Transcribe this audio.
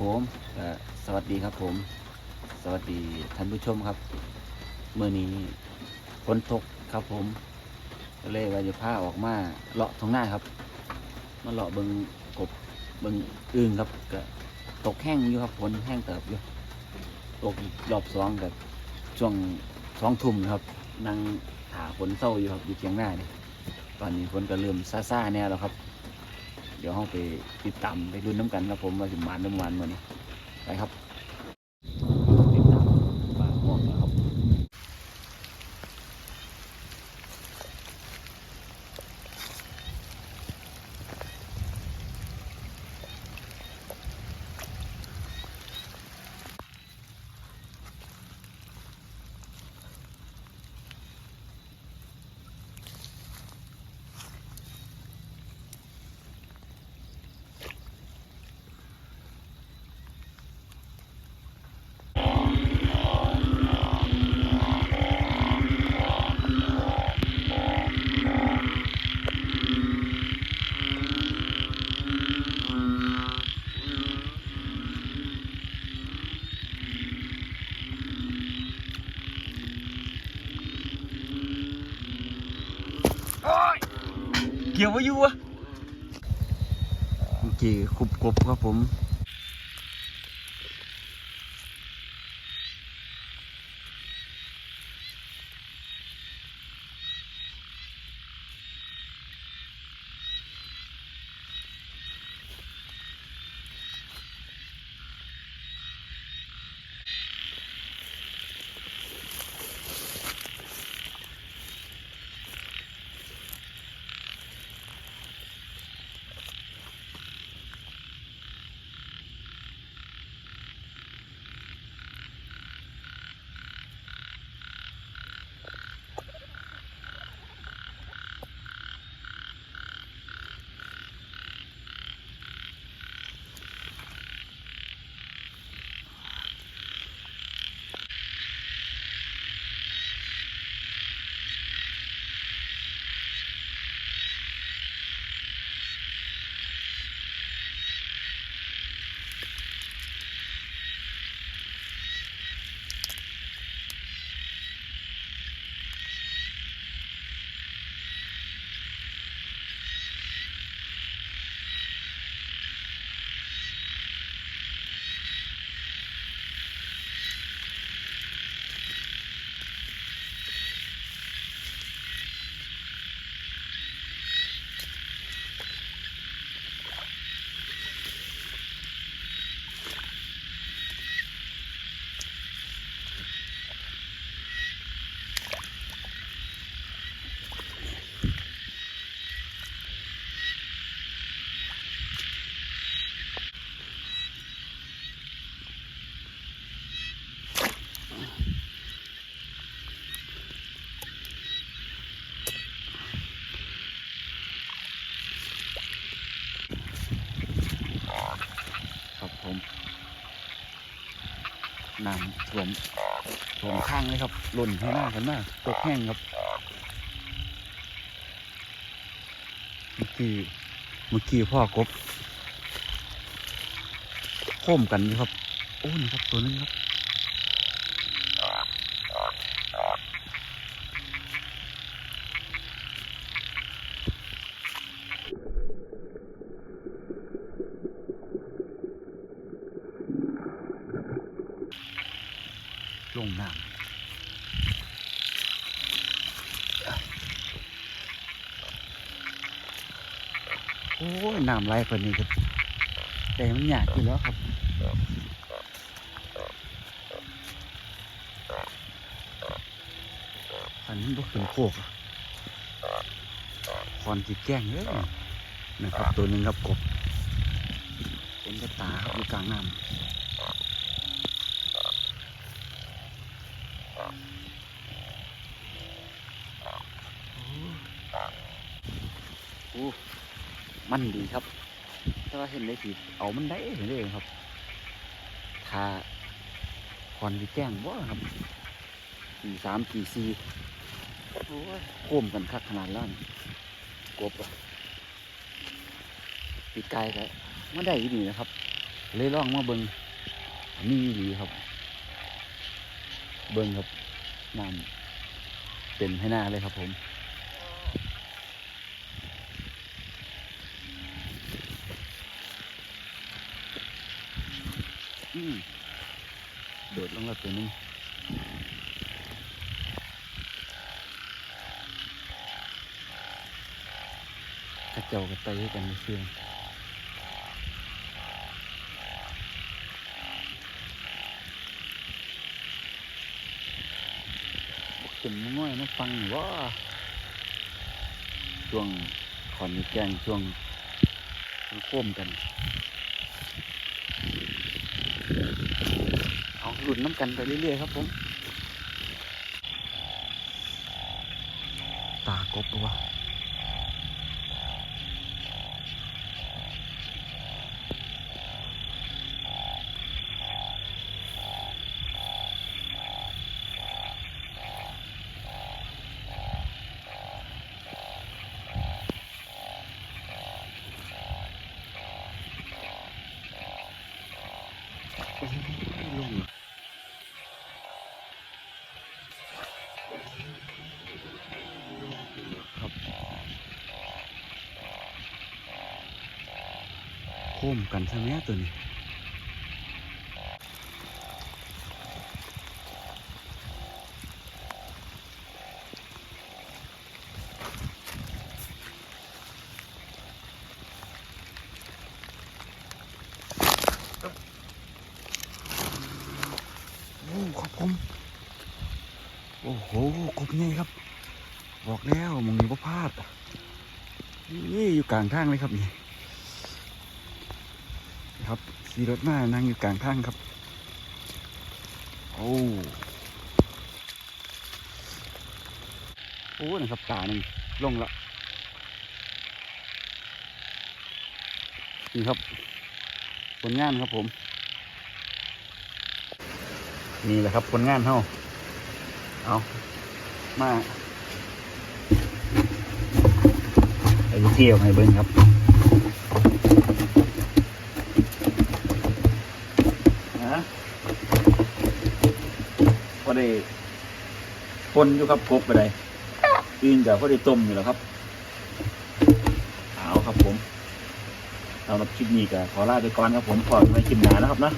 ผมเอ่อสวัสดีครับผม สวัสดีท่านผู้ชมครับเมื่อนี้ฝนตกครับผมก็เลยว่าจะพาออกมาเลาะท้องหน้าครับ มาเลาะเบิงกบเบิงอึ่งครับก็ตกแห้งอยู่ครับฝนแห้งเติบอยู่ตกอีกรอบสองกับช่วงสองทุ่มครับนั่งถาฝนเศร้าอยู่ครับอยู่เชียงหน้านี่ตอนนี้ฝนก็เริ่มซาๆแน่แล้วครับ ดี๋ยวเราไปติดตามไปดูน้ำกันครับผมว่าสิมานน้ำวันวันนี้ไปครับติดตามป่าม่วงนะครับ เกี่ยวไว้อยู่วะเมื่อกี้คุบกบครับผม น้ำท่วมท่วมข้างเลยครับหล่นให้หน้ากันมากตกแห้งครับเมื่อกี้เมื่อกี้พ่อกบโค้มกันอยู่ครับ โอ้นี่ครับตัวนึงครับ งน้ำโอ้ยน้ำไหลคนนี้ครับแต่มันหยาดอยู่แล้วครับอันนี้ก็ขึ้นโคกคอนจีแกล้งเลยนะครับ ตัวหนึ่งครับกบเป็นกระตาครับอยู่กลางน้ำ อ้มันดีครับ แต่ว่าเห็นได้สิเอามันได้เห็นได้เองครับถ้าคอนที่แจ้งว่าครับปีสามปีสี่โค้มกันคักขนาดล้วนี่กบอะปีกไก่ก็มาได้ที่นี่นะครับ เลยล่องมาเบิงนี่ดีครับ เบิงครับน้ำเต็มให้หน้าเลยครับผม โดดลงแล้วตัวนึงกระเจ้ากระไตให้กันเชื่องบอกขึ้นง่อยมาฟังว่าช่วงขอนแกงช่วงมันโค้มกัน เอา หลุนน้ำกันไปเรื่อยๆครับผม ตากบปะวะ ค้มกันซะแม่ตัวนี้โอ้ครับผมโอ้โหกบนี่ครับ บอกแล้วมึงนี่ว่าพลาดนี่อยู่กลางทางเลยครับนี่ ครับขี่รถมานั่งอยู่กลางทางครับ โอ้โอ้นะครับตาหนึ่งลงละนี่ครับผลงานครับผม นี่แหละครับผลงานเฮาเอามาไอ้เที่ยวให้เบิ้งครับ พอได้ปนอยู่ครับกบไปได้อื่นกับพอได้ต้มอยู่แล้วครับเอาครับผมเอาละคลิปนี้ก็ขอลาไปก่อนครับผมขอไม่คลิปหนานะครับนะ